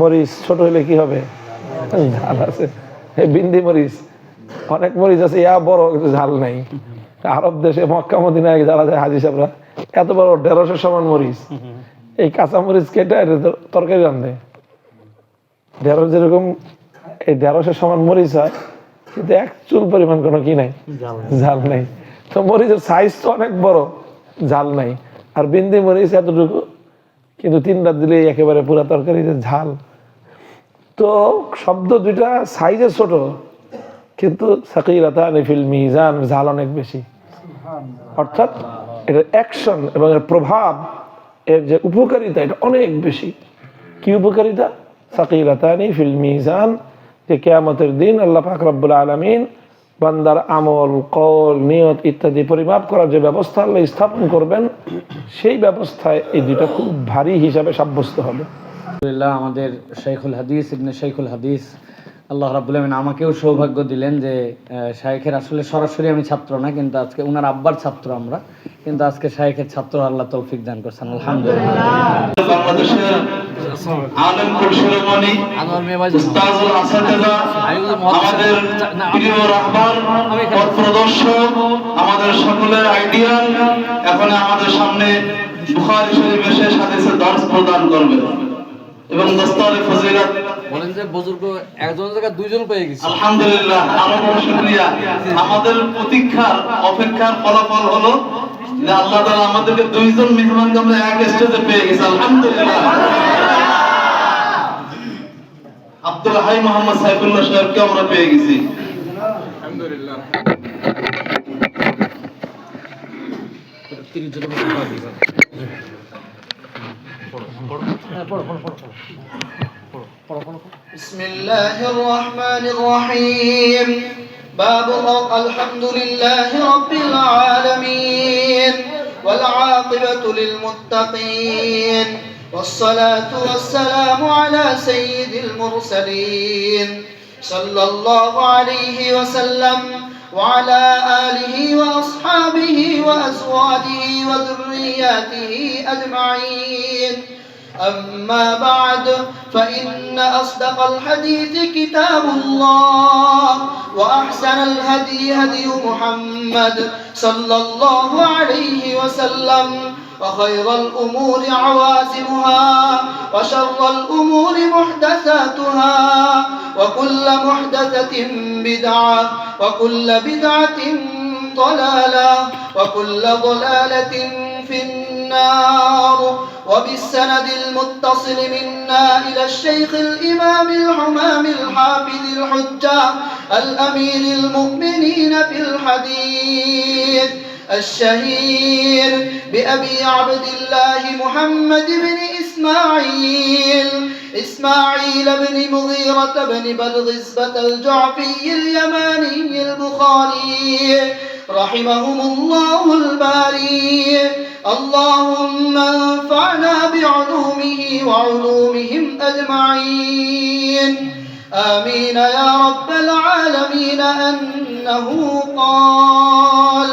মরিচ ছোট হলে কি হবে? ঝাল আছে। এই বিন্দি মরিচ অনেক মরিচ আছে ইয়া বড় কিন্তু ঝাল নাই। আরব দেশে মক্কা মদিনায় যারা যায় হাজি সাহেবরা এত বড় দেড়শো সমান মরিচ। এই কাঁচা মরিচ কেটে এটা তরকারি রান্ধে। ঢেঁড়স যেরকম এই ঢেঁড়সের সমান মরিচ হয় কিন্তু এক চুল পরিমাণ কোনো কি নাই? ঝাল নাই। তো মরিচের সাইজ তো অনেক বড় ঝাল নাই। আর বিন্দি মরিচ এতটুকু কিন্তু তিন রাত দিলে একেবারে পুরা তরকারিতে ঝাল। তো শব্দ দুইটা সাইজে ছোট কিন্তু সাকিরাতা নিফিল মিজান ঝাল অনেক বেশি। অর্থাৎ এটার অ্যাকশন এবং এর প্রভাব এর যে উপকারিতা এটা অনেক বেশি। কি উপকারিতা? সাকিরাতানি ফিল মিজান যে কেয়ামতের দিন আল্লাহ পাক রব্বুল আলমিন বান্দার আমল কল নিয়ত ইত্যাদি পরিমাপ করার যে ব্যবস্থা আল্লাহ স্থাপন করবেন সেই ব্যবস্থায় এই দুইটা খুব ভারী হিসাবে সাব্যস্ত হবে। আলহামদুলিল্লাহ আমাদের শেখুল হাদিস ইবনে শেখুল হাদিস আল্লাহ রাবুল আলমিন আমাকেও সৌভাগ্য দিলেন যে শায়েখের আসলে সরাসরি আমি ছাত্র না কিন্তু আজকে উনার আব্বার ছাত্র আমরা কিন্তু আজকে শায়েখের ছাত্র আল্লাহ তৌফিক দান করছেন আলহামদুলিল্লাহ। বাংলাদেশের আলেম কুলশিরোমণি উস্তাজুল আসাতেজা আমাদের প্রিয় রাহবার পথ প্রদর্শক আমাদের সকলের আইডিয়াল। এখন আমাদের সামনে বুখারী শরীফ এসে হাদিসের দর্শ প্রদান করবে। এবং দস্তারে ফজিলত। বলেন যে বুজুর্গ একজন জায়গায় দুইজন পেয়ে গেছে। আলহামদুলিল্লাহ আরও শুকরিয়া। আমাদের প্রতীক্ষার অপেক্ষার ফলাফল হলো আল্লাহ তাআলা আমাদেরকে দুইজন মেহমানকে আমরা এক স্টেজে পেয়ে গেছি আলহামদুলিল্লাহ আব্দুল হাই মোহাম্মদ সাইফুল্লাহ সাহেবকে আমরা পেয়ে গেছি بسم الله الرحمن الرحيم باب الحمد لله رب العالمين والعاقبة للمتقين والصلاة والسلام على سيد المرسلين صلى الله عليه وسلم وعلى آله وأصحابه وأزواجه وذرياته أجمعين أما بعد فإن أصدق الحديث كتاب الله وأحسن الهدي هدي محمد صلى الله عليه وسلم وخير الأمور عوازمها وشر الأمور محدثاتها وكل محدثة بدعة وكل بدعة ضلالة وكل ضلالة في النار. وبالسند المتصل منا إلى الشيخ الإمام الحمام الحافظ الحجة الأمير المؤمنين في الحديث الشهير بأبي عبد الله محمد بن إسماعيل. إسماعيل بن مغيرة بن بلغزبة الجعفي اليماني البخاري رحمهم الله الباري. اللهم انفعنا بعلومه وعلومهم أجمعين. آمين يا رب العالمين أنه قال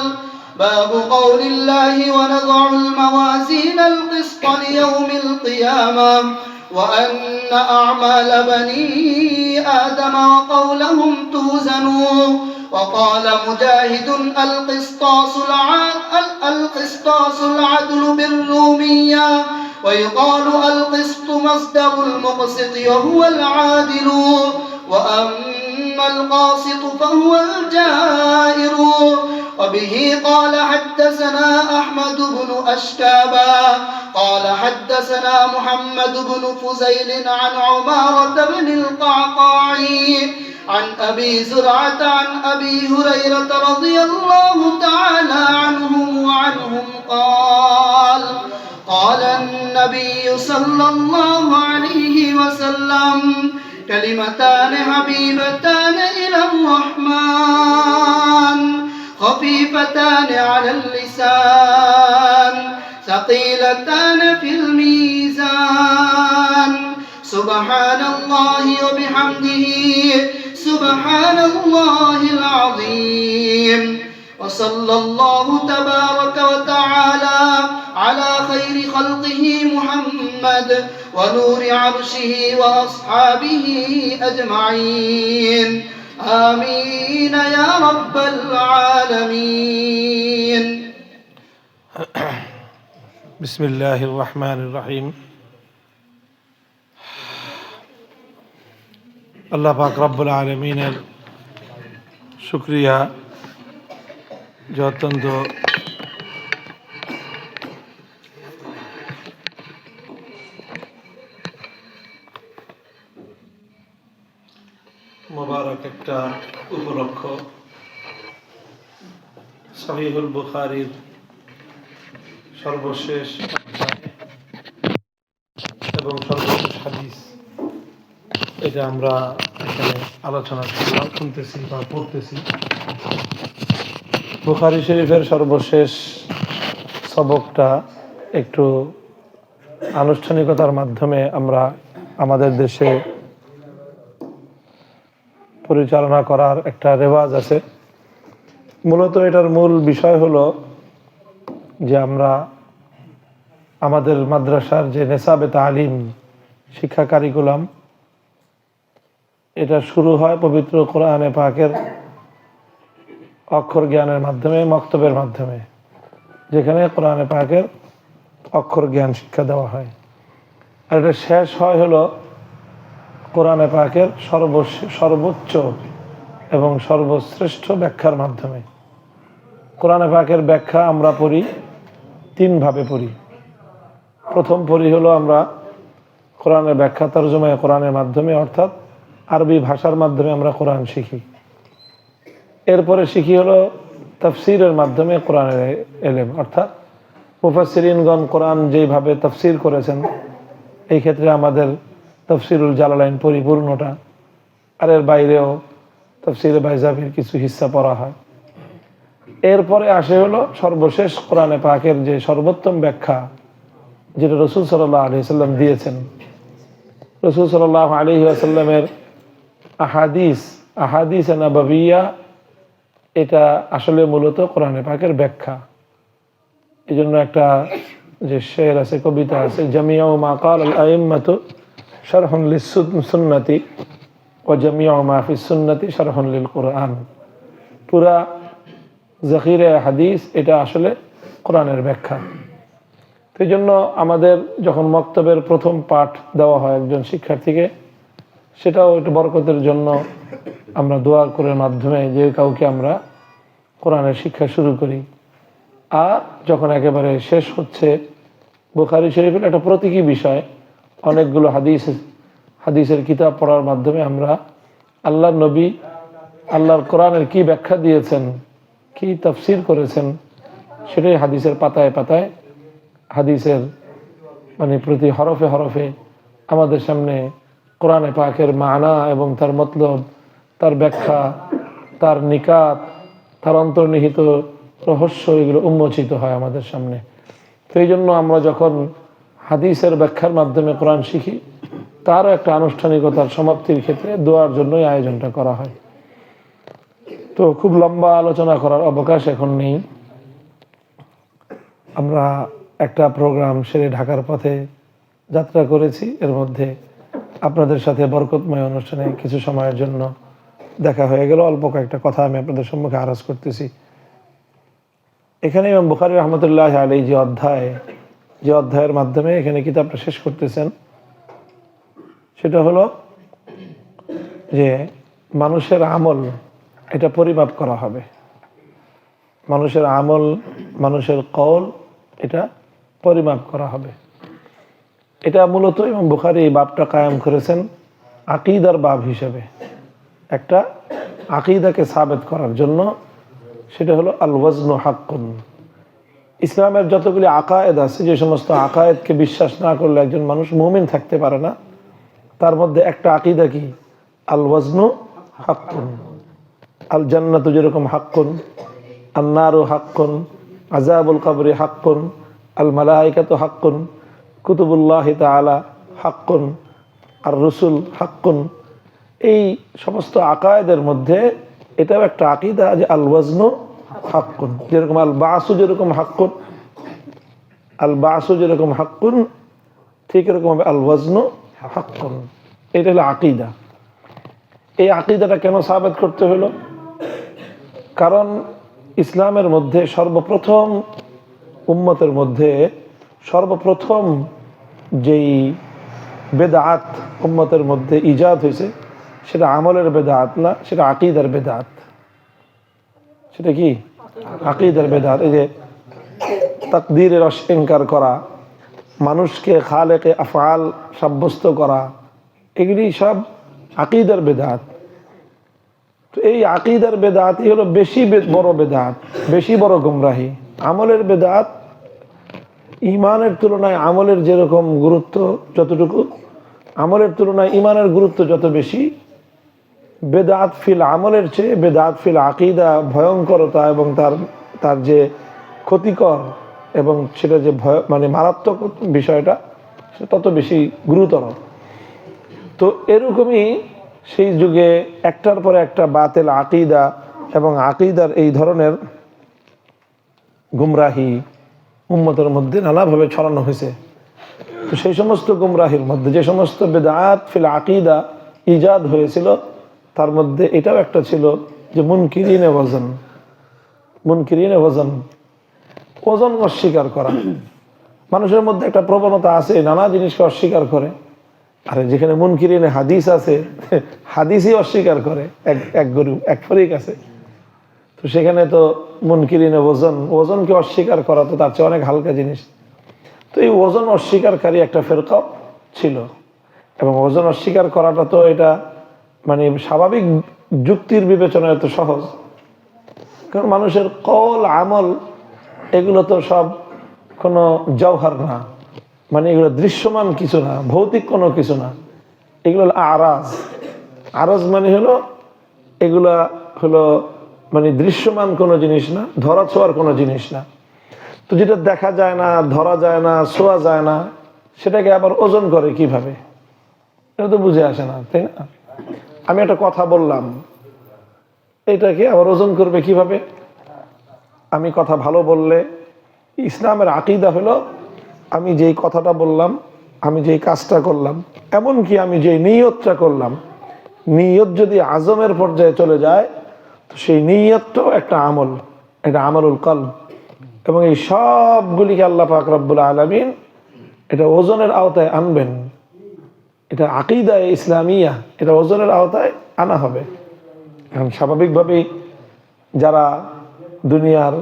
باب قول الله ونضع الموازين القسط ليوم القيامة. وأن أعمال بني آدم وقولهم توزنوا. وقال مجاهد القسطاس القسطاس العدل بالرومية. ويقال القسط مصدر المقسط وهو العادل. وأما القاسط فهو الجائر. وبه قال حدثنا أحمد بن أشكابا قال حدثنا محمد بن فزيل عن عمارة بن القعقاع عن أبي زرعة عن أبي هريرة رضي الله تعالى عنهم وعنهم قال قال النبي صلى الله عليه وسلم كلمتان حبيبتان إلى الرحمن خفيفتان على اللسان ثقيلتان في الميزان. سبحان الله وبحمده سبحان الله العظيم. وصلى الله تبارك وتعالى على خير خلقه محمد. ونور عرشه وأصحابه أجمعين آمين يا رب العالمين بسم الله الرحمن الرحيم আল্লাহ পাক রব্বুল আলমিনের শুক্রিয়া যে অত্যন্ত মোবারক একটা উপলক্ষ। সহিহুল বুখারির সর্বশেষ এবং সর্বশেষ হাদিস। এটা আমরা এখানে আলোচনা শুনতেছি বা পড়তেছি। বুখারি শরীফের সর্বশেষ সবকটা একটু আনুষ্ঠানিকতার মাধ্যমে আমরা আমাদের দেশে পরিচালনা করার একটা রেওয়াজ আছে। মূলত এটার মূল বিষয় হলো যে আমরা আমাদের মাদ্রাসার যে নেশাবে তালিম শিক্ষা কারিকুলাম, এটা শুরু হয় পবিত্র কোরআনে পাকের অক্ষর জ্ঞানের মাধ্যমে, মক্তবের মাধ্যমে, যেখানে কোরআনে পাকের অক্ষর জ্ঞান শিক্ষা দেওয়া হয়। আর এটা শেষ হয় হলো কোরআনে পাকের সর্ব সর্বোচ্চ এবং সর্বশ্রেষ্ঠ ব্যাখ্যার মাধ্যমে। কোরআনে পাকের ব্যাখ্যা আমরা পড়ি, তিনভাবে পড়ি। প্রথম পড়ি হলো আমরা কোরআনের ব্যাখ্যা তর্জমায় কোরআনের মাধ্যমে, অর্থাৎ আরবি ভাষার মাধ্যমে আমরা কোরআন শিখি। এরপরে শিখি হলো তফসিরের মাধ্যমে কোরআনের এলেম, অর্থাৎ মুফাসিরিনগণ কোরআন যেইভাবে তফসির করেছেন, এই ক্ষেত্রে আমাদের তফসিরুল জালালাইন পরিপূর্ণটা। আর এর বাইরেও তফসির বাইজাবির কিছু হিস্সা পড়া হয়। এরপরে আসে হলো সর্বশেষ কোরআনে পাকের যে সর্বোত্তম ব্যাখ্যা, যেটা রসুল সাল্লাহ আলি সাল্লাম দিয়েছেন। রসুল সাল্লাহ আলি আসাল্লামের আহাদিস আহাদিস নাবাবিয়া, এটা আসলে মূলত কোরআনে পাকের ব্যাখ্যা। এই একটা যে শের আছে, কবিতা আছে জামিয়া মা কাল আল আইম্মাত শারহুন লিসুন্নতি ও জামিয়া মাহফি সুন্নতি শারহুন লিল কোরআন। পুরা জাকিরে হাদিস এটা আসলে কোরআনের ব্যাখ্যা। সেই জন্য আমাদের যখন মক্তবের প্রথম পাঠ দেওয়া হয় একজন শিক্ষার্থীকে, সেটাও একটু বরকতের জন্য আমরা দোয়া করে মাধ্যমে যে কাউকে আমরা কোরআনের শিক্ষা শুরু করি। আর যখন একেবারে শেষ হচ্ছে, বুখারি শরীফের একটা প্রতীকী বিষয় অনেকগুলো হাদিস, হাদিসের কিতাব পড়ার মাধ্যমে আমরা আল্লাহ নবী, আল্লাহর কোরআনের কি ব্যাখ্যা দিয়েছেন, কি তফসির করেছেন, সেটাই হাদিসের পাতায় পাতায়, হাদিসের মানে প্রতি হরফে হরফে আমাদের সামনে কোরআনে পাকের মানা এবং তার মতলব, তার ব্যাখ্যা, তার নিকাত, তার অন্তর্নিহিত রহস্য এগুলো উন্মোচিত হয় আমাদের সামনে। তো এই জন্য আমরা যখন হাদিসের ব্যাখ্যার মাধ্যমে কোরআন শিখি, তারও একটা আনুষ্ঠানিকতার সমাপ্তির ক্ষেত্রে দোয়ার জন্যই আয়োজনটা করা হয়। তো খুব লম্বা আলোচনা করার অবকাশ এখন নেই। আমরা একটা প্রোগ্রাম সেরে ঢাকার পথে যাত্রা করেছি। এর মধ্যে আপনাদের সাথে বরকতময় অনুষ্ঠানে কিছু সময়ের জন্য দেখা হয়ে গেল। অল্প কয়েকটা কথা আমি আপনাদের সম্মুখে আরাজ করতেছি। এখানে ইমাম বুখারি রহমতুল্লাহ আলী যে অধ্যায় যে অধ্যায়ের মাধ্যমে এখানে কিতাবটা শেষ করতেছেন, সেটা হলো যে মানুষের আমল, এটা পরিমাপ করা হবে। মানুষের আমল, মানুষের কল এটা পরিমাপ করা হবে। এটা মূলত ইমাম বুখারি এই বাপটা কায়েম করেছেন আকিদার বাব হিসেবে। একটা আকিদাকে সাবেত করার জন্য, সেটা হলো আল ওয়াজনু হাক্কুন। ইসলামের যতগুলি আকায়েদ আছে, যে সমস্ত আকায়েদকে বিশ্বাস না করলে একজন মানুষ মুমিন থাকতে পারে না, তার মধ্যে একটা আকিদা কি? আল ওয়াজনু হাক্কুন। আল জান্নাতু যেরকম হাক্কুন, আন্নারু হাক্কুন আজাবুল কাবরি হাক্কুন আল মালাইকাতু হাক্কুন, কুতুবুল্লাহ তাআলা হাক্কুন আর রসুল হাক্কুন। এই সমস্ত আকায়েদের মধ্যে এটাও একটা আকিদা যে আল ওয়াজনু হাক্কুন। যেরকম আল বাসু যেরকম হাক্কুন, আল বাসু যেরকম হাক্কুন, ঠিক এরকম হবে আল ওয়াজনু হাক্কুন। এটা হলো আকিদা। এই আকিদাটা কেন সাবেত করতে হলো? কারণ ইসলামের মধ্যে সর্বপ্রথম উম্মতের মধ্যে সর্বপ্রথম যেই বেদাত উম্মতের মধ্যে ইজাদ হয়েছে, সেটা আমলের বেদাত না, সেটা আকিদার বেদাত। সেটা কি? আকিদার বেদাত, এই যে তাকদীরের অস্বীকার করা, মানুষকে খালেকে আফআল সাব্যস্ত করা, এগুলি সব আকিদার বেদাত। তো এই আকিদার এই হলো বেশি বড় বেদাত, বেশি বড় গুমরাহি। আমলের বেদাত ইমানের তুলনায় আমলের যেরকম গুরুত্ব যতটুকু, আমলের তুলনায় ইমানের গুরুত্ব যত বেশি বেদাত ফিল আমলের চেয়ে বেদাত ফিল আকিদা, ভয়ঙ্করতা এবং তার তার যে ক্ষতিকর এবং সেটা যে ভয় মানে মারাত্মক বিষয়টা তত বেশি গুরুতর। তো এরকমই সেই যুগে একটার পর একটা বাতেল আকিদা এবং আকিদার এই ধরনের গুমরাহি উম্মতের মধ্যে নানাভাবে ছড়ানো হয়েছে। তো সেই সমস্ত গুমরাহির মধ্যে যে সমস্ত বেদাত ফিল আকিদা ইজাদ হয়েছিল তার মধ্যে এটাও একটা ছিল যে মুনকিরিনে ওজন মুনকিরিনে ওজন ওজন অস্বীকার করা। মানুষের মধ্যে একটা প্রবণতা আছে, নানা জিনিসকে অস্বীকার করে। আরে যেখানে মুনকিরিনে হাদিস আছে, হাদিসই অস্বীকার করে, এক এক গরু, এক ফরিক আছে। তো সেখানে তো মুনকিরিনে ওজন, ওজনকে অস্বীকার করা তো তার চেয়ে অনেক হালকা জিনিস। তো এই ওজন অস্বীকারী একটা ফেরকাও ছিল। এবং ওজন অস্বীকার করাটা তো এটা মানে স্বাভাবিক যুক্তির বিবেচনায় তো সহজ। কারণ মানুষের কল আমল, এগুলো তো সব কোনো জওহার না। মানে এগুলো দৃশ্যমান কিছু না, ভৌতিক কোনো কিছু না। এগুলো হলো আরাজ। আরাজ মানে হলো, এগুলা হলো মানে দৃশ্যমান কোনো জিনিস না, ধরা ছোঁয়ার কোনো জিনিস না। তো যেটা দেখা যায় না, ধরা যায় না, ছোঁয়া যায় না, সেটাকে আবার ওজন করে কীভাবে? এটা তো বুঝে আসে না, তাই না? আমি একটা কথা বললাম। এটাকে আবার ওজন করবে কীভাবে? আমি কথা ভালো বললে ইসলামের আকিদা হলো, আমি যেই কথাটা বললাম, আমি যেই কাজটা করলাম, এমনকি আমি যেই নিয়তটা করলাম, নিয়ত যদি আজমের পর্যায়ে চলে যায়, তো সেই নিয়তটাও একটা আমল, এটা আমলুল কল এবং এই সবগুলিকে আল্লাহ পাক রব্বুল আলমিন এটা ওজনের আওতায় আনবেন। এটা আকিদায় ইসলামিয়া, এটা ওজনের আওতায় আনা হবে। এখন স্বাভাবিকভাবেই যারা দুনিয়ার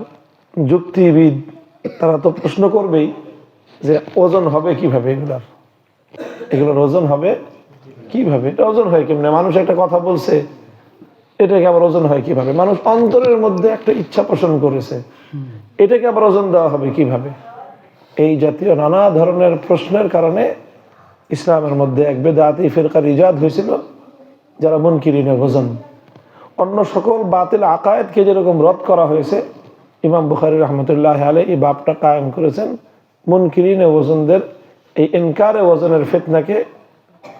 যুক্তিবিদ, তারা তো প্রশ্ন করবেই যে ওজন হবে কীভাবে এগুলার? এগুলোর ওজন হবে কীভাবে? এটা ওজন হয় কেমনে? মানুষ একটা কথা বলছে, এটাকে আবার ওজন হয় কীভাবে? মানুষ অন্তরের মধ্যে একটা ইচ্ছা পোষণ করেছে, এটাকে আবার ওজন দেওয়া হবে কীভাবে? এই জাতীয় নানা ধরনের প্রশ্নের কারণে ইসলামের মধ্যে এক বেদাতি ফেরকার ইজাদ হয়েছিল, যারা মুনকিরিনে ওজন অন্য সকল বাতিল আকায়েদকে যেরকম রদ করা হয়েছে, ইমাম বুখারি রহমতুল্লাহ আলে এই বাপটা কায়েম করেছেন মুনকিরিনে ওজনদের এই এনকারে ওজনের ফিতনাকে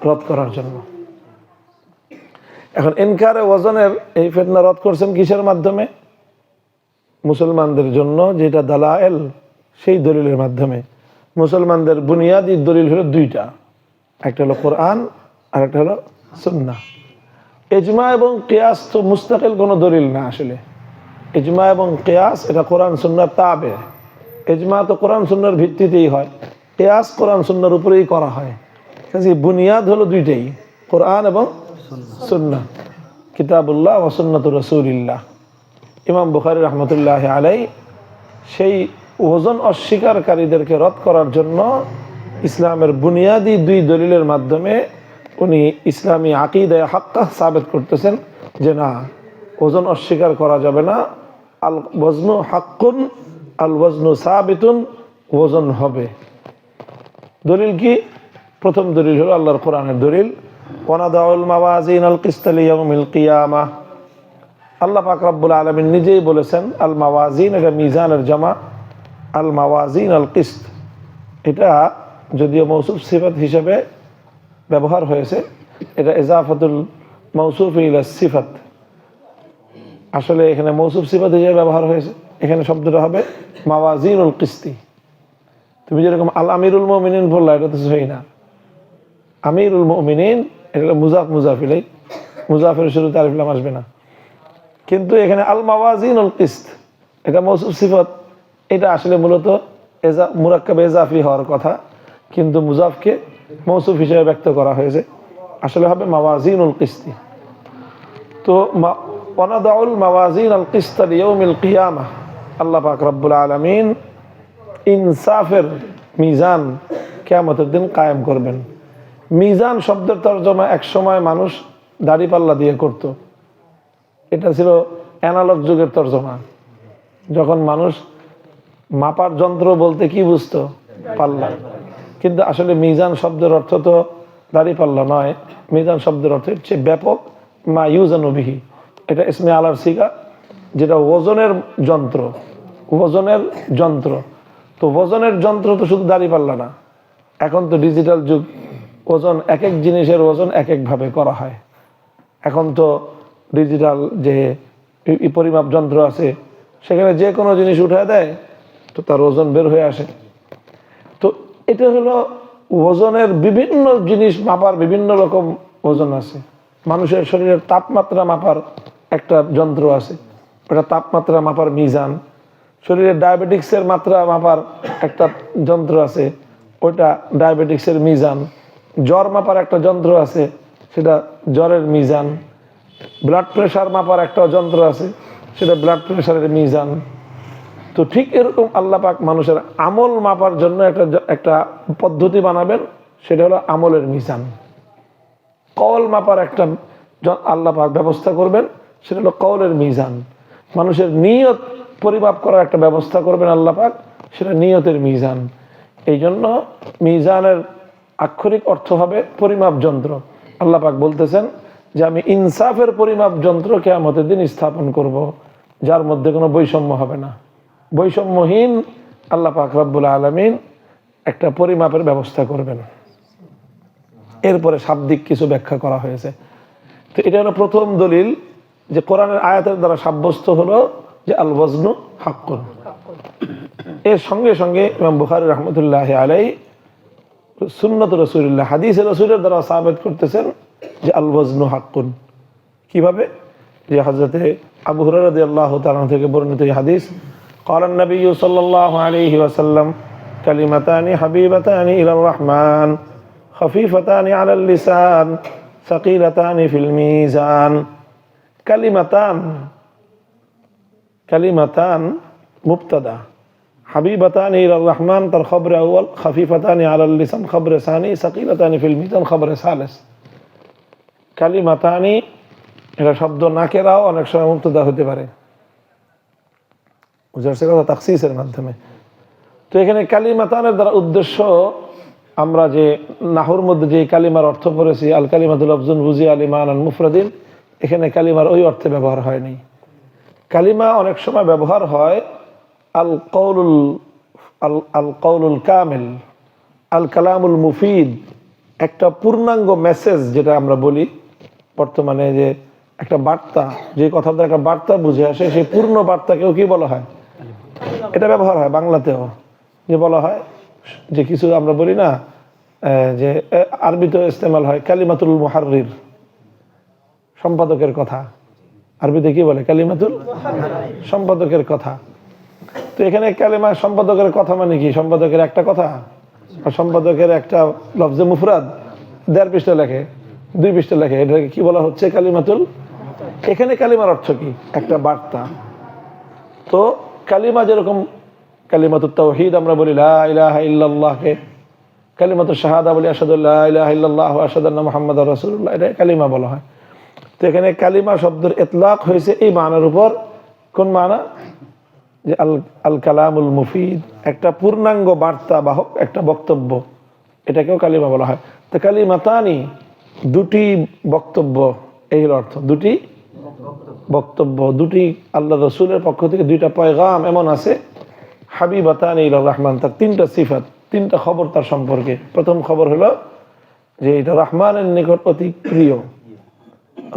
রদ করার জন্য। এখন এনকারে ওজনের এই ফেতনা রদ করছেন কিসের মাধ্যমে? মুসলমানদের জন্য যেটা দালায়েল, সেই দলিলের মাধ্যমে। মুসলমানদের বুনিয়াদি দলিল হলো দুইটা। একটা হলো কোরআন আর একটা হলো সুন্না এজমা এবং কেয়াস তো মুস্তাকিল কোনো দলিল না আসলে। এজমা এবং কেয়াস, এটা কোরআন সুন্নার তাবে। এজমা তো কোরআন সুন্নার ভিত্তিতেই হয়। কেয়াস কোরআন সুন্নার উপরেই করা হয়। বুনিয়াদ হলো দুইটাই, কোরআন এবং সুন্না কিতাবুল্লাহ ও সুন্নাতুর রসুলিল্লাহ। ইমাম বুখারি রহমতুল্লাহ আলাই সেই ওজন অস্বীকারীদেরকে রদ করার জন্য ইসলামের বুনিয়াদি দুই দলিলের মাধ্যমে উনি ইসলামী আকিদায় হাক্কা সাবেত করতেছেন যে না, ওজন অস্বীকার করা যাবে না, আল ওজনু হাক্কুন, আল ওজনু সাবিতুন, ওজন হবে। দলিল কি? প্রথম দলিল হলো আল্লাহর কোরআনের দলিল, ওয়ানাদাউল মাওয়াজিন আল কিস্তালি কিয়ামা। আল্লাহ পাক রব্বুল আলমিন নিজেই বলেছেন, আল মাওয়াজিন এটা মিজানের জামা, আল মাওয়াজিন আল কিস্ত। এটা যদিও মৌসুফ সিফাত হিসাবে ব্যবহার হয়েছে, এটা এজাফাতুল মৌসুফ ইলা সিফাত। আসলে এখানে মৌসুফ সিফাত হিসেবে ব্যবহার হয়েছে, এখানে শব্দটা হবে মাওয়াজিনুল কিস্তি। তুমি যেরকম আল আমিরুল মমিনিন বললা, এটা তো সহি না। আমিরুল মমিনিন, এটা মুজাফ মুজাফিলাই মুজাফের শুরুতে আলিফলাম আসবে না। কিন্তু এখানে আল মাওয়াজিন উল কিস্ত, এটা মৌসুফ সিফত, এটা আসলে মূলত এজা মুরাক্কাব এজাফি হওয়ার কথা। কিন্তু মুজাফকে মৌসুফ হিসেবে ব্যক্ত করা হয়েছে। আসলে হবে মাওয়াজিন উল কিস্তি। তো অনাদাউল মাওয়াজিন আল কিস্তাল ইয়ৌমিল কিয়ামা। আল্লাহ পাক রব্বুল আলমিন ইনসাফের মিজান কেয়ামতের দিন কায়েম করবেন। মিজান শব্দের তর্জমা এক সময় মানুষ দাড়িপাল্লা দিয়ে করত। এটা ছিল অ্যানালগ যুগের তর্জমা। যখন মানুষ মাপার যন্ত্র বলতে কি বুঝতো? পাল্লা। কিন্তু আসলে মিজান শব্দের অর্থ তো দাড়িপাল্লা নয়। মিজান শব্দের অর্থ হচ্ছে ব্যাপক মা ইউজানবিহি এটা ইসমে আলার সিগা, যেটা ওজনের যন্ত্র ওজনের যন্ত্র। তো ওজনের যন্ত্র তো শুধু দাড়িপাল্লা না। এখন তো ডিজিটাল যুগ, ওজন এক এক জিনিসের ওজন এক একভাবে করা হয়। এখন তো ডিজিটাল যে পরিমাপ যন্ত্র আছে, সেখানে যে কোনো জিনিস উঠে দেয়, তো তার ওজন বের হয়ে আসে। এটা হলো ওজনের বিভিন্ন জিনিস মাপার বিভিন্ন রকম ওজন আছে। মানুষের শরীরের তাপমাত্রা মাপার একটা যন্ত্র আছে। ওটা তাপমাত্রা মাপার মিজান। শরীরের ডায়াবেটিক্সের মাত্রা মাপার একটা যন্ত্র আছে। ওটা ডায়াবেটিক্সের মিজান। জ্বর মাপার একটা যন্ত্র আছে, সেটা জ্বরের মিজান। ব্লাড প্রেশার মাপার একটা যন্ত্র আছে, সেটা ব্লাড প্রেশারের মিজান। তো ঠিক এরকম আল্লাহ পাক মানুষের আমল মাপার জন্য একটা একটা পদ্ধতি বানাবেন, সেটা হলো আমলের মিজান। কল মাপার একটা আল্লাহ পাক ব্যবস্থা করবেন, সেটা হলো কওলের মিজান। মানুষের নিয়ত পরিমাপ করার একটা ব্যবস্থা করবেন আল্লাহ পাক, সেটা নিয়তের মিজান। এই জন্য মিজানের আক্ষরিক অর্থ হবে পরিমাপ যন্ত্র। আল্লাহ পাক বলতেছেন যে আমি ইনসাফের পরিমাপ যন্ত্র কেয়ামতের দিন স্থাপন করব, যার মধ্যে কোনো বৈষম্য হবে না। বৈষম্যহীন আল্লাহ পাক রব্বুল আলমিন একটা পরিমাপের ব্যবস্থা করবেন। এরপরে শাব্দিক কিছু ব্যাখ্যা করা হয়েছে। তো এটা হলো প্রথম দলিল যে কোরআনের আয়াতের দ্বারা সাব্যস্ত হলো যে আল ওয়াজনু হাক্কুন। এর সঙ্গে সঙ্গে ইমাম বুখারি রহমতুল্লাহ আলাই সুন্নত রসুল্লাহ হাদিস রসুলের দ্বারা সাবেত করতেছেন যে আল ওয়াজনু হাক্কুন। কীভাবে? যে হজরতে আবু হুরারদি আল্লাহ থেকে বর্ণিত হাদিস قال النبي صلى الله عليه وسلم كلمتان حبيبتان إلى الرحمن خفيفتان على اللسان ثقيلتان في الميزان كلمتان كلمتان مبتدا حبيبتان إلى الرحمن تر خبر أول خفيفتان على اللسان خبر ثاني ثقيلتان في الميزان خبر ثالث কালিমাতানি এটা শব্দ নাকেরাও অনেক সময় মুক্তদা হতে পারে বুঝতে পারছে কথা তাকসিসের মাধ্যমে। তো এখানে কালিমাতানের দ্বারা উদ্দেশ্য আমরা যে নাহুর মধ্যে যে কালিমার অর্থ পড়েছি, আল কালিমাতুল আফজুন বুজি আলিমান আল মুফরাদিন, এখানে কালিমার ওই অর্থে ব্যবহার হয়নি। কালিমা অনেক সময় ব্যবহার হয় আল কৌলুল আল আল কৌলুল কামেল, আল কালামুল মুফিদ, একটা পূর্ণাঙ্গ মেসেজ যেটা আমরা বলি বর্তমানে যে একটা বার্তা, যে কথা একটা বার্তা বুঝে আসে, সেই পূর্ণ বার্তাকেও কি বলা হয়? এটা ব্যবহার হয় বাংলাতেও। যে বলা হয়, যে কিছু আমরা বলি না যে আরবিতেও ইস্তেমাল হয় কালিমাতুল মুহারির সম্পাদকের কথা। আরবিতে কি বলে? কালিমাতুল সম্পাদকের কথা। তো এখানে কালিমা সম্পাদকের কথা মানে কি? সম্পাদকের একটা কথা সম্পাদকের একটা লফজে মুফরাদ দেড় পৃষ্ঠা লেখে, দুই পৃষ্ঠা লেখে। এটাকে কি বলা হচ্ছে? কালিমাতুল। এখানে কালিমার অর্থ কি? একটা বার্তা। তো কালিমা যেরকম কালিমাতুল তাওহীদ, আমরা বলি লা ইলাহা ইল্লাল্লাহকে কালিমাতুল শাহাদা বলি আসাদুল্লাহ আসাদান্না মুহাম্মদ রাসূলুল্লাহ। এটা কালিমা বলা হয়। তো এখানে কালিমা শব্দের এতলাক হয়েছে এই মানার উপর। কোন মানা? যে আল আল কালামুল মুফিদ, একটা পূর্ণাঙ্গ বার্তা বাহক একটা বক্তব্য, এটাকেও কালিমা বলা হয়। তো কালিমাতানি দুটি বক্তব্য, এই হলো অর্থ। দুটি বক্তব্য। দুটি আল্লাহ রসুলের পক্ষ থেকে দুইটা পয়গাম এমন আছে, হাবিবাতানি ইলা রহমান তার তিনটা সিফাত, তিনটা খবর তার সম্পর্কে। প্রথম খবর হলো যে এটা রহমানের নিকট অতি প্রিয়।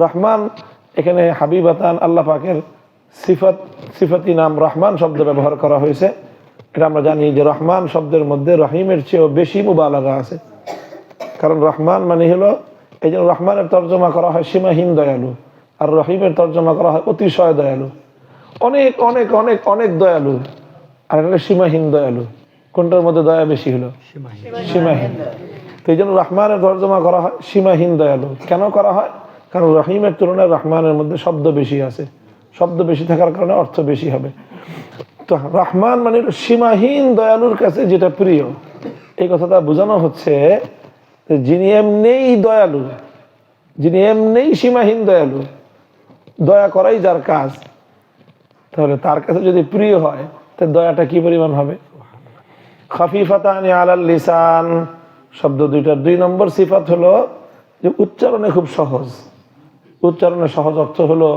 রহমান এখানে হাবিবাতান, আল্লাহ পাকের সিফাত, সিফাতি নাম রহমান শব্দ ব্যবহার করা হয়েছে। এটা আমরা জানি যে রহমান শব্দের মধ্যে রহিমের চেয়েও বেশি মুবালাগা আছে। কারণ রহমান মানে হলো, এই জন্য রহমানের তর্জমা করা হয় সীমাহীন দয়ালু। আর রহিমের তর্জমা করা হয় অতিশয় দয়ালু। অনেক অনেক অনেক অনেক দয়ালু। আর সীমাহীন দয়ালু। কোনটার মধ্যে দয়া বেশি হলো? সীমাহীন। তো এই জন্য রহমানের তর্জমা করা হয় সীমাহীন দয়ালু। কেন করা হয়? কারণ রহিমের তুলনায় রহমানের মধ্যে শব্দ বেশি আছে। শব্দ বেশি থাকার কারণে অর্থ বেশি হবে। তো রহমান মানে সীমাহীন দয়ালুর কাছে যেটা প্রিয়। এই কথাটা বোঝানো হচ্ছে যে যিনি এমনিই দয়ালু যিনি এমনিই সীমাহীন দয়ালু দয়া করাই যার কাজ, তাহলে তার কাছে যদি প্রিয় হয় তার দয়াটা কি পরিমাণ হবে? খাফিফাতানি আলাল লিসান, শব্দ দুইটার দুই নম্বর সিফাত হলো যে উচ্চারণে খুব সহজ। উচ্চারণে সহজ অর্থ হলো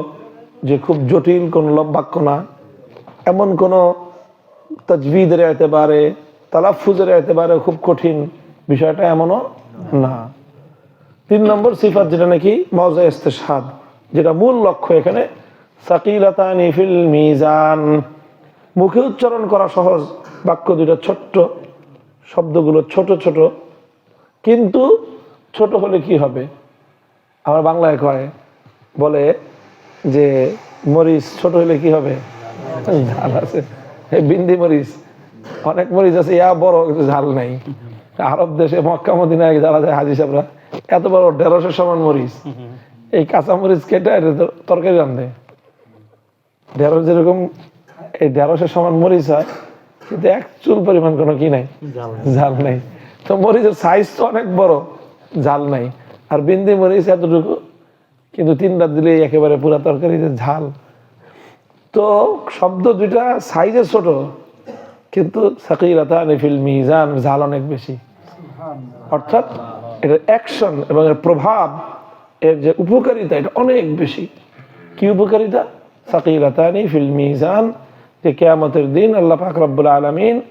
যে খুব জটিল, কোন লব্বাক্য না এমন কোন তজবিদের এতেবারে তালাফুজের এতেবারে খুব কঠিন বিষয়টা এমনও না। তিন নম্বর সিফাত যেটা নাকি মজা ইস্তেসাদ যেটা মূল লক্ষ্য এখানে ফিল মিজান। মুখে উচ্চারণ করা সহজ, বাক্য দুটা ছোট্ট, শব্দগুলো ছোট ছোট, কিন্তু ছোট হলে কি হবে? আমার বাংলায় কয়, বলে যে মরিচ ছোট হলে কি হবে? ঝাল আছে। বিন্দি মরিচ, অনেক মরিচ আছে, ইয়া বড়, কিন্তু ঝাল নাই। আরব দেশে মক্কা, মদিনায় যারা যায় হাজি সাহেবরা, এত বড় দেড়শো সমান মরিচ। এই কাঁচা মরিচ কেটে তরকারি রান্ধে। ঢেঁড়স যেরকম এই ঢেঁড়সের সমান মরিচ হয় কিন্তু এক চুল পরিমাণ কোনো কি নাই? ঝাল নাই। তো মরিচের সাইজ তো অনেক বড় ঝাল নাই। আর বিন্দি মরিচ এতটুকু কিন্তু তিন রাত দিলে একেবারে পুরা তরকারিতে ঝাল। তো শব্দ দুইটা সাইজে ছোট কিন্তু সাকিরাতা নিফিল মিজান ঝাল অনেক বেশি। অর্থাৎ এটার অ্যাকশন এবং এর প্রভাব এর যে উপকারিতা, এটা অনেক বেশি। কি উপকারিতা? সাকিলাতানি ফিল মিজান, যে কেয়ামতের দিন আল্লাহ পাক রব্বুল আলমিন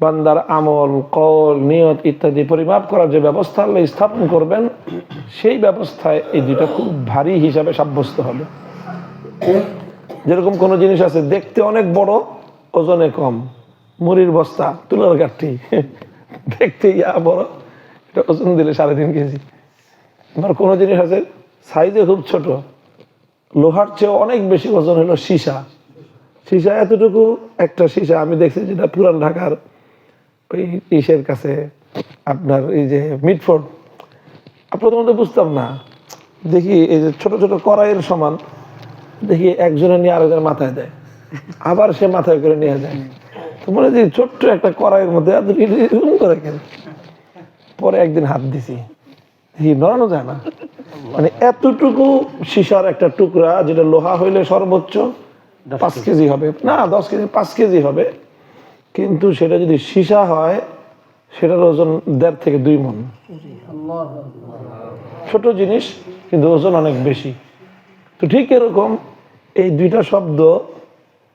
বান্দার আমল কল নিয়ত ইত্যাদি পরিমাপ করার যে ব্যবস্থা আল্লাহ স্থাপন করবেন, সেই ব্যবস্থায় এই দুইটা খুব ভারী হিসাবে সাব্যস্ত হবে। যেরকম কোনো জিনিস আছে, দেখতে অনেক বড়, ওজনে কম, মুড়ির বস্তা, তুলার গাঠি, দেখতে ইয়া বড়, এটা ওজন দিলে সাড়ে তিন কেজি। আবার কোনো জিনিস আছে সাইজে খুব ছোট, লোহার চেয়ে অনেক বেশি ওজন হলো সীসা। সীসা এতটুকু একটা সীসা, আমি দেখছি যেটা পুরান ঢাকার ওই ইসের কাছে আপনার এই যে মিটফোর্ড। প্রথমত বুঝতাম না, দেখি এই যে ছোট ছোট কড়াইয়ের সমান, দেখি একজনে নিয়ে আরেকজন মাথায় দেয়, আবার সে মাথায় করে নিয়ে যায়। তো মনে ছোট্ট একটা কড়াইয়ের মধ্যে পরে একদিন হাত দিছি। নড়ানো যায় না। মানে এতটুকু সীসার একটা টুকরা যেটা লোহা হইলে সর্বোচ্চ পাঁচ কেজি। হবে। না দশ কেজি পাঁচ কেজি হবে। কিন্তু সেটা যদি সীসা হয় সেটার ওজন দেড় থেকে দুই মন। ছোট জিনিস কিন্তু ওজন অনেক বেশি। তো ঠিক এরকম এই দুইটা শব্দ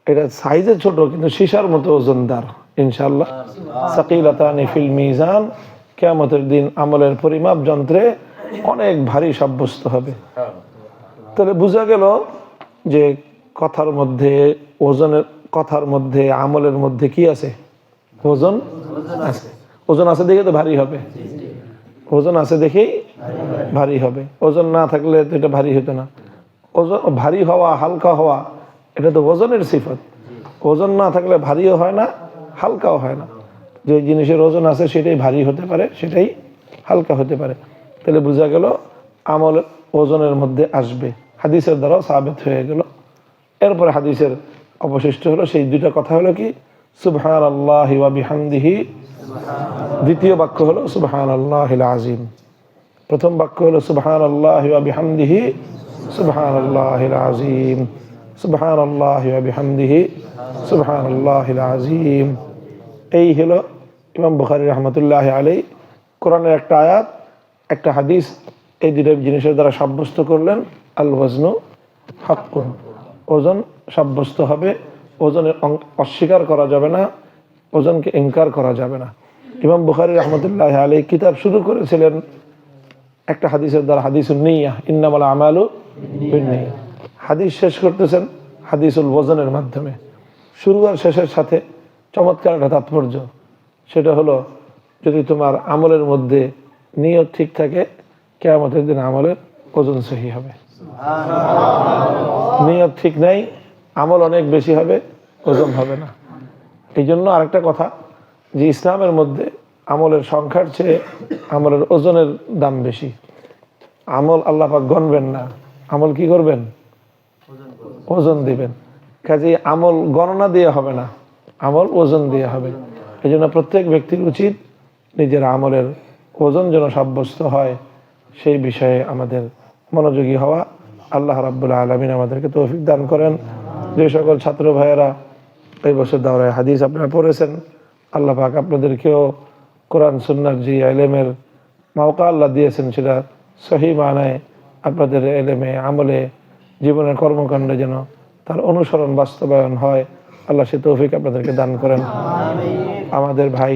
এটা সাইজে ছোট কিন্তু সীসার মতো ওজনদার ইনশাল্লাহ সাকিলাতানি ফিল মিজান। কেয়ামতের দিন আমলের পরিমাপ যন্ত্রে অনেক ভারী সাব্যস্ত হবে। তাহলে বোঝা গেল যে কথার মধ্যে, ওজনের কথার মধ্যে, আমলের মধ্যে কি আছে? ওজন আছে। ওজন আছে দেখে তো ভারী হবে। ওজন আছে দেখেই ভারী হবে। ওজন না থাকলে তো এটা ভারী হতো না। ওজন, ভারী হওয়া, হালকা হওয়া, এটা তো ওজনের সিফত। ওজন না থাকলে ভারীও হয় না, হালকাও হয় না। যে জিনিসের ওজন আছে সেটাই ভারী হতে পারে, সেটাই হালকা হতে পারে। তাহলে বোঝা গেল আমল ওজনের মধ্যে আসবে। হাদিসের দ্বারাও সাবেত হয়ে গেল। এরপরে হাদিসের অবশিষ্ট হলো, সেই দুইটা কথা হলো কি? সুবহান আল্লাহ বিহামদিহি। দ্বিতীয় বাক্য হলো সুবহান আল্লাহ আজিম প্রথম বাক্য হলো সুবহান আল্লাহ বিহামদিহি। সুবহান আল্লাহ আজিম সুবহান আল্লাহ বিহামদিহি। সুবহান আল্লাহ আজিম এই হলো ইমাম বুখারি রহমতুল্লাহ আলী কোরআনের একটা আয়াত, একটা হাদিস, এই দুটো জিনিসের দ্বারা সাব্যস্ত করলেন, আল ওয়াজনু হাক্কুন। ওজন সাব্যস্ত হবে, ওজনের অস্বীকার করা যাবে না, ওজনকে ইনকার করা যাবে না। ইমাম বুখারি রহমতুল্লাহ আলী কিতাব শুরু করেছিলেন একটা হাদিসের দ্বারা হাদিসুল নিয়া, ইন্নামাল আমালু বিন্নিয়া। হাদিস শেষ করতেছেন হাদিসুল ওজনের মাধ্যমে। শুরু আর শেষের সাথে চমৎকার একটা তাৎপর্য। সেটা হলো যদি তোমার আমলের মধ্যে নিয়ত ঠিক থাকে কেয়ামতের দিন আমলের ওজন সহি হবে। নিয়ত ঠিক নাই আমল অনেক বেশি হবে ওজন হবে না। এই জন্য আরেকটা কথা যে ইসলামের মধ্যে আমলের সংখ্যার চেয়ে আমলের ওজনের দাম বেশি। আমল আল্লাপাক গণবেন না আমল কি করবেন? ওজন দিবেন। কাজে আমল গণনা দিয়ে হবে না আমল ওজন দিয়ে হবে। এই জন্য প্রত্যেক ব্যক্তির উচিত নিজের আমলের ওজন যেন সাব্যস্ত হয়, সেই বিষয়ে আমাদের মনোযোগী হওয়া। আল্লাহ রাব্বুল আলমিন আমাদেরকে তৌফিক দান করেন। যে সকল ছাত্র ভাইয়েরা এই বছর দাওরায় হাদিস আপনারা পড়েছেন, আল্লাহ পাক আপনাদেরকেও কোরআন, সুন্নার যে এলেমের মাওকা আল্লাহ দিয়েছেন, সেটা সহি মানায় আপনাদের এলেমে আমলে জীবনের কর্মকাণ্ডে যেন তার অনুসরণ বাস্তবায়ন হয়। আল্লাহ সে তৌফিক আপনাদেরকে দান করেন। আমাদের ভাই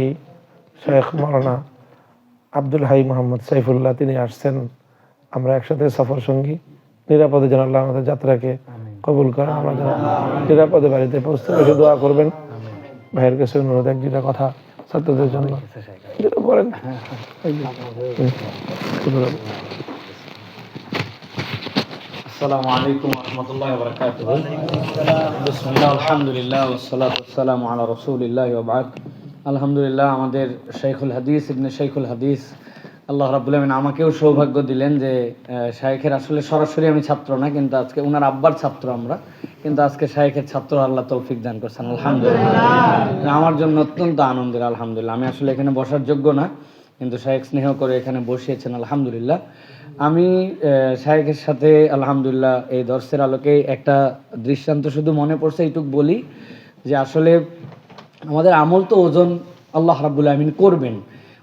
শেখ মৌলানা আব্দুল হাই মোহাম্মদ সাইফুল্লাহ, তিনি আসছেন। আমরা একসাথে সফর সঙ্গী। নিরাপদে যেন আল্লাহ আমাদের যাত্রাকে কবুল করেন। আমরা যেন নিরাপদে বাড়িতে পৌঁছতে পেরে দোয়া করবেন। ভাইয়ের কাছে অনুরোধ, এক দুটা কথা ছাত্রদের জন্য। যেটা বলেন হুম। আসসালামু আলাইকুম রহমতুল্লাহ বরকাতুহ বিসমিল্লাহ আলহামদুলিল্লাহ ওয়াসসালাতু ওয়াসসালামু আলা রাসূলিল্লাহ ওয়া বাদ। আলহামদুলিল্লাহ আমাদের শেখুল হাদিস ইবনে শেখুল হাদিস। আল্লাহ আমাকেও সৌভাগ্য দিলেন যে আহ, শায়েখের আসলে সরাসরি আমি ছাত্র না কিন্তু আজকে উনার আব্বার ছাত্র আমরা। কিন্তু আজকে শায়েখের ছাত্র আল্লাহ তৌফিক দান করছেন আলহামদুলিল্লাহ। আমার জন্য অত্যন্ত আনন্দের আলহামদুলিল্লাহ। আমি আসলে এখানে বসার যোগ্য না কিন্তু শায়েখ স্নেহ করে এখানে বসিয়েছেন আলহামদুলিল্লাহ। আমি আহ, শায়েখের সাথে আলহামদুলিল্লাহ এই দর্শের আলোকে একটা দৃষ্টান্ত শুধু মনে পড়ছে এইটুক বলি যে আসলে আমাদের আমল তো ওজন আল্লাহ রাব্বুল আমিন করবেন।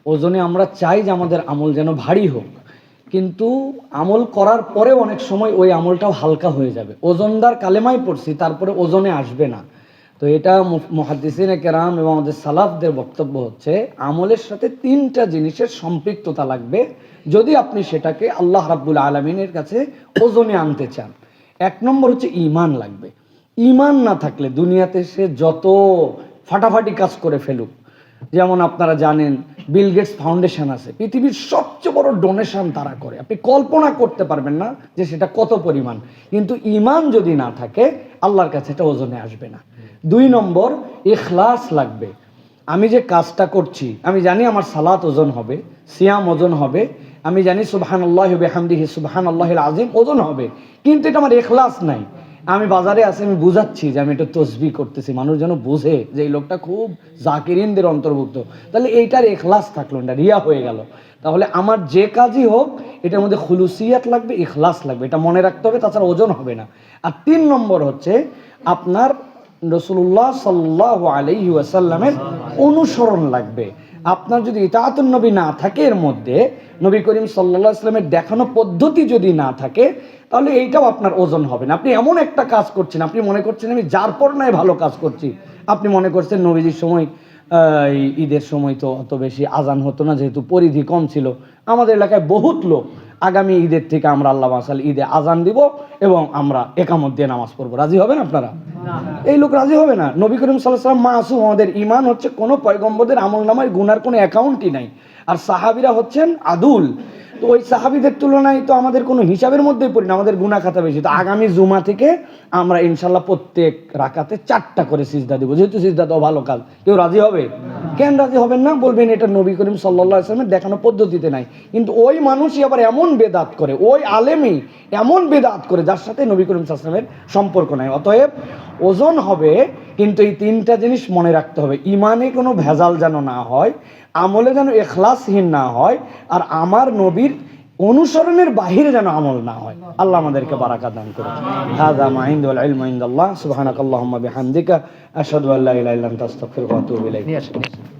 ওজনে আমরা চাই যে আমাদের আমল যেন ভারী হোক। কিন্তু আমল করার পরে অনেক সময় ওই আমলটাও হালকা হয়ে যাবে। ওজনদার কালেমাই পড়ছি তারপরে ওজনে আসবে না। তো এটা মহাদিসিন কেরাম এবং আমাদের সালাফদের বক্তব্য হচ্ছে, আমলের সাথে তিনটা জিনিসের সম্পৃক্ততা লাগবে। যদি আপনি সেটাকে আল্লাহ রাব্বুল আলমিনের কাছে ওজনে আনতে চান, এক নম্বর হচ্ছে ইমান লাগবে। ইমান না থাকলে দুনিয়াতে সে যত ফাটাফাটি কাজ করে ফেলুক, যেমন আপনারা জানেন বিল গেটস ফাউন্ডেশন আছে, পৃথিবীর সবচেয়ে বড় ডোনেশন তারা করে। আপনি কল্পনা করতে পারবেন না যে সেটা কত পরিমাণ, কিন্তু ইমান যদি না থাকে, আল্লাহর কাছে এটা ওজনে আসবে না। দুই নম্বর, ইখলাস লাগবে। আমি যে কাজটা করছি, আমি জানি আমার সালাত ওজন হবে, সিয়াম ওজন হবে, আমি জানি সুবহান আল্লাহ বেহামদিহি সুবহান আল্লাহ আজিম ওজন হবে, কিন্তু এটা আমার এখলাস নাই। আমি বাজারে আছি আমি বুঝাচ্ছি যে আমি এটা তসবি করতেছি, মানুষ যেন বোঝে যে এই লোকটা খুব জাকিরিনদের অন্তর্ভুক্ত। তাহলে এইটার এখলাস থাকল না রিয়া হয়ে গেল। তাহলে আমার যে কাজই হোক, এটার মধ্যে খুলুসিয়াত লাগবে এখলাস লাগবে, এটা মনে রাখতে হবে, তাছাড়া ওজন হবে না। আর তিন নম্বর হচ্ছে, আপনার রসুল্লাহ সাল্লাহ আলাইহি ওয়াসাল্লামের অনুসরণ লাগবে। আপনার যদি ইতাআতুন নবী না থাকে এর মধ্যে, নবী করিম সাল্লাহ ইসলামের দেখানো পদ্ধতি যদি না থাকে, তাহলে এইটাও আপনার ওজন হবে না। আপনি এমন একটা কাজ করছেন, আপনি মনে করছেন আমি যার পর নাই ভালো কাজ করছি। আপনি মনে করছেন নবীজির সময় ঈদের সময় তো অত বেশি আজান হতো না, যেহেতু পরিধি কম ছিল। আমাদের এলাকায় বহুত লোক, আগামী ঈদের থেকে আমরা আল্লাহ মাসাল ঈদে আজান দিব এবং আমরা একামত দিয়ে নামাজ পড়ব। রাজি হবেন আপনারা? এই লোক রাজি হবে না। নবী করিম সাল্লাহ সাল্লাম মাসুম আমাদের ইমান হচ্ছে কোনো পয়গম্বদের আমল নামায় গুনার কোনো অ্যাকাউন্টই নাই। আর সাহাবিরা হচ্ছেন আদুল। তো ওই সাহাবিদের তুলনায় তো আমাদের কোনো হিসাবের মধ্যেই পড়ি না আমাদের গুনা খাতা বেশি। তো আগামী জুমা থেকে আমরা ইনশাল্লাহ প্রত্যেক রাখাতে চারটা করে সিজদা দেবো। যেহেতু সিজদা তো ভালো কাজ। কেউ রাজি হবে? কেন রাজি হবেন না? বলবেন এটা নবী করিম সাল্লা আসলামের দেখানো পদ্ধতিতে নাই। কিন্তু ওই মানুষই আবার এমন বেদাত করে, ওই আলেমই এমন বেদাত করে যার সাথে নবী করিম সাল্লামের সম্পর্ক নাই। অতএব ওজন হবে, কিন্তু এই তিনটা জিনিস মনে রাখতে হবে। ইমানে কোনো ভেজাল যেন না হয়, আমলে যেন এখলাসহীন না হয়, আর আমার নবীর অনুসরণের বাহিরে যেন আমল না হয়। আল্লাহ আমাদেরকে বারাকা দান করে হাজা মাহিন্দ ইলমু ইনদাল্লাহ। সুবহানাকাল্লাহুম্মা বিহামদিকা। আশহাদু আল্লা ইলাহা ইল্লা